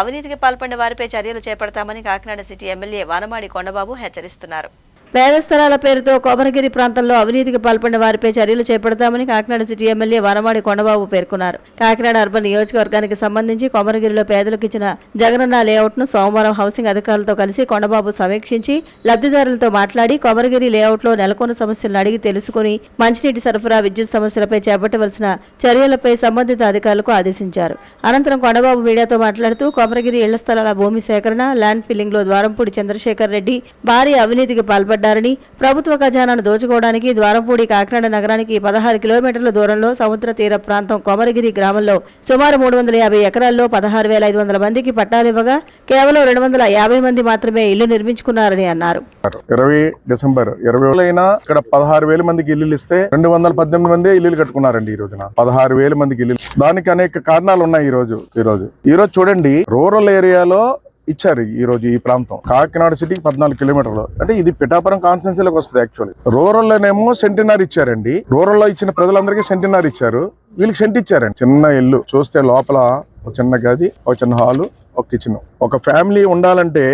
అవినీతికి పాల్పడిన వారిపై చర్యలు చేపడతామని కాకినాడ సిటీ ఎమ్మెల్యే వానమాడి కొండబాబు హెచ్చరిస్తున్నారు. పేద స్థలాల పేరుతో కోమరగిరి ప్రాంతంలో అవినీతికి పాల్పడిన వారిపై చర్యలు చేపడతామని కాకినాడ సిటీ ఎమ్మెల్యే వనమాడి కొండబాబు పేర్కొన్నారు. కాకినాడ అర్బన్ నియోజకవర్గానికి సంబంధించి కోమరగిరిలో పేదలకు ఇచ్చిన జగనన్న లేఅవుట్ను సోమవారం హౌసింగ్ అధికారులతో కలిసి కొండబాబు సమీక్షించి లబ్ధిదారులతో మాట్లాడి కోమరగిరి లేఅవుట్లో నెలకొన్న సమస్యలను అడిగి తెలుసుకుని మంచినీటి సరఫరా విద్యుత్ సమస్యలపై చేపట్టవలసిన చర్యలపై సంబంధిత అధికారులకు ఆదేశించారు. అనంతరం కొండబాబు మీడియాతో మాట్లాడుతూ కోమరగిరి ఇళ్ళ స్థలాల భూమి సేకరణ ల్యాండ్ ఫిల్లింగ్లో ద్వారంపూడి చంద్రశేఖర్ రెడ్డి భారీ అవినీతికి చేపట్టారని ప్రభుత్వ ఖజానాను దోచుకోవడానికి ద్వారంపూడి కాకినాడ నగరానికి పదహారు కిలోమీటర్ల దూరంలో సముద్ర తీర ప్రాంతం కొమరగిరి గ్రామంలో సుమారు మూడు వందల యాభై ఎకరాల్లో పదహారు వేల ఐదు వందల మందికి పట్టాలివ్వగా కేవలం రెండు వందల యాభై మంది మాత్రమే ఇల్లు నిర్మించుకున్నారని అన్నారు. ఇరవై డిసెంబర్ ఇరవై అయినా ఇక్కడ పదహారు వేల మందికి ఇల్లు ఇస్తే రెండు వందల పద్దెనిమిది మంది ఇల్లు కట్టుకున్నారండి ఈ రోజున. పదహారు వేల మందికి ఇల్లు. దానికి అనేక కారణాలు ఉన్నాయి ఈ రోజు ఈ రోజు. ఈ రోజు చూడండి రూరల్ ఏరియాలో ఇచ్చారు ఈ రోజు ఈ ప్రాంతం. కాకినాడ సిటీకి పద్నాలుగు కిలోమీటర్లు. అంటే ఇది పిఠాపురం కాన్స్టెన్సీలోకి వస్తుంది యాక్చువల్లీ రూరల్ లోనేమో సెంటినార్ ఇచ్చారండి. రూరల్లో ఇచ్చిన ప్రజలందరికీ సెంటినార్ ఇచ్చారు. వీళ్ళకి సెంట్ ఇచ్చారండి. చిన్న ఇల్లు. చూస్తే లోపల ఒక చిన్న గది ఒక చిన్న హాలు ఒక కిచెన్ ఒక ఫ్యామిలీ ఉండాలంటే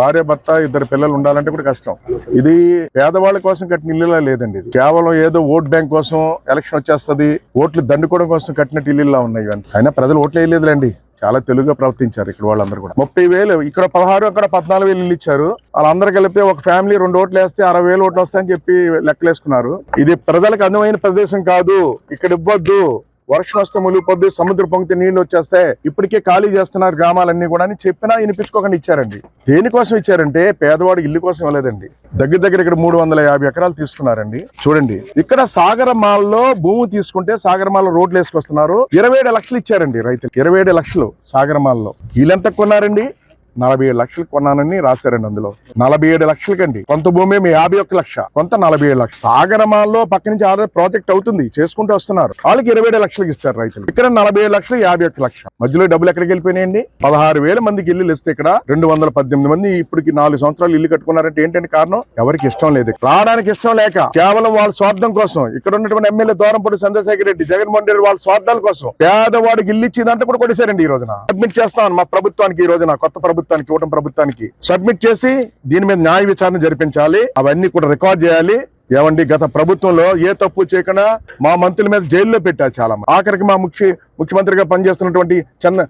భార్య భర్త ఇద్దరు పిల్లలు ఉండాలంటే కూడా కష్టం. ఇది పేదవాళ్ళ కోసం కట్టిన ఇల్లులా లేదండి ఇది. కేవలం ఏదో ఓట్ బ్యాంక్ కోసం ఎలక్షన్ వచ్చేస్తుంది. ఓట్లు దండుకోవడం కోసం కట్టినట్టు ఇల్లులా ఉన్నాయి అయినా ప్రజలు ఓట్లు వేయలేదులేండి. చాలా తెలుగుగా ప్రవర్తించారు ఇక్కడ వాళ్ళందరూ కూడా. ముప్పై వేలు ఇక్కడ పదహారు అక్కడ పద్నాలుగు వేలు ఇల్లు ఇచ్చారు. వాళ్ళందరూ కలిపి ఒక ఫ్యామిలీ రెండు ఓట్లు వేస్తే అరవై వేలు ఓట్లు వస్తాయని చెప్పి లెక్కలేసుకున్నారు. ఇది ప్రజలకు అందమైన ప్రదేశం కాదు. ఇక్కడ ఇవ్వద్దు. వర్షాస్తములు పొద్దు సముద్ర పొంగితే నీళ్ళు వచ్చేస్తే ఇప్పటికే ఖాళీ చేస్తున్నారు గ్రామాలన్నీ కూడా అని చెప్పినా వినిపించుకోకుండా ఇచ్చారండి. దేనికోసం ఇచ్చారంటే పేదవాడు ఇల్లు కోసం ఇవ్వలేదండి. దగ్గర దగ్గర ఇక్కడ మూడు వందల యాభై ఎకరాలు తీసుకున్నారండి. చూడండి ఇక్కడ సాగరమాలలో భూమి తీసుకుంటే సాగరమాల రోడ్లు వేసుకొస్తున్నారు ఇరవై ఏడు లక్షలు ఇచ్చారండి రైతులు. ఇరవై ఏడు లక్షలు సాగరమాల్లో వీళ్ళెంత కొన్నారండి? నలభై ఏడు లక్షలు కొన్నానని రాశారండి అందులో. నలభై ఏడు లక్షలకండి. కొంత భూమి మీ యాభై ఒక్క లక్ష. కొంత నలభై ఏడు లక్ష. సాగరమాల్లో పక్క నుంచి ఆల్రెడీ ప్రాజెక్ట్ అవుతుంది. చేసుకుంటూ వస్తున్నారు. వాళ్ళకి ఇరవై ఏడు లక్షలకు ఇస్తారు రైతులు. ఇక్కడ నలభై ఏడు లక్షలు యాభై ఒక్క లక్ష. మధ్యలో డబ్బులు ఎక్కడికి వెళ్ళిపోయినాయండి? పదహారు వేల మందికి ఇల్లు ఇస్తే ఇక్కడ రెండు వందల పద్దెనిమిది మంది ఇప్పటికి నాలుగు సంవత్సరాలు ఇల్లు కట్టుకున్నారంటే ఏంటంటే కారణం? ఎవరికి ఇష్టం లేదు. రావడానికి ఇష్టం లేక కేవలం వాళ్ళ స్వార్థం కోసం ఇక్కడ ఉన్నటువంటి ఎమ్మెల్యే దూరంపూడి చంద్రశేఖర్ రెడ్డి జగన్మోహన్ రెడ్డి వాళ్ళ స్వార్థాల కోసం పేదవాడికి ఇల్లు ఇచ్చిందంటే కూడా కొట్టేశారండి ఈ రోజున. సబ్మిట్ చేస్తాను మా ప్రభుత్వానికి ఈ రోజున కొత్త ప్రభుత్వం ప్రభుత్వానికి కూటమి ప్రభుత్వానికి సబ్మిట్ చేసి దీని మీద న్యాయ విచారణ జరిపించాలి. అవన్నీ కూడా రికార్డ్ చేయాలి. ఏమండి గత ప్రభుత్వంలో ఏ తప్పు చేయకుండా మా మంత్రుల మీద జైల్లో పెట్టారు చాలా ఆఖరికి మా ముఖ్య ముఖ్యమంత్రిగా పనిచేస్తున్నటువంటి చంద్ర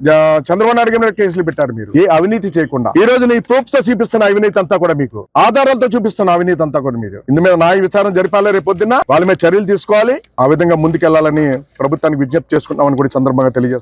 చంద్రబాబు నాయుడు గారి మీద కేసులు పెట్టారు మీరు. ఏ అవినీతి చేయకుండా. ఈ రోజు నీ ప్రూఫ్స్తో చూపిస్తున్న అవినీతి అంతా కూడా మీకు. ఆధారాలతో చూపిస్తున్న అవినీతి అంతా కూడా మీరు. ఇందు మీద న్యాయ విచారణ జరిపాలి రేపు పొద్దున్న. వాళ్ళ మీద చర్యలు తీసుకోవాలి. ఆ విధంగా ముందుకెళ్ళాలని ప్రభుత్వానికి విజ్ఞప్తి చేసుకుంటామని కూడా సందర్భంగా తెలియజేస్తాం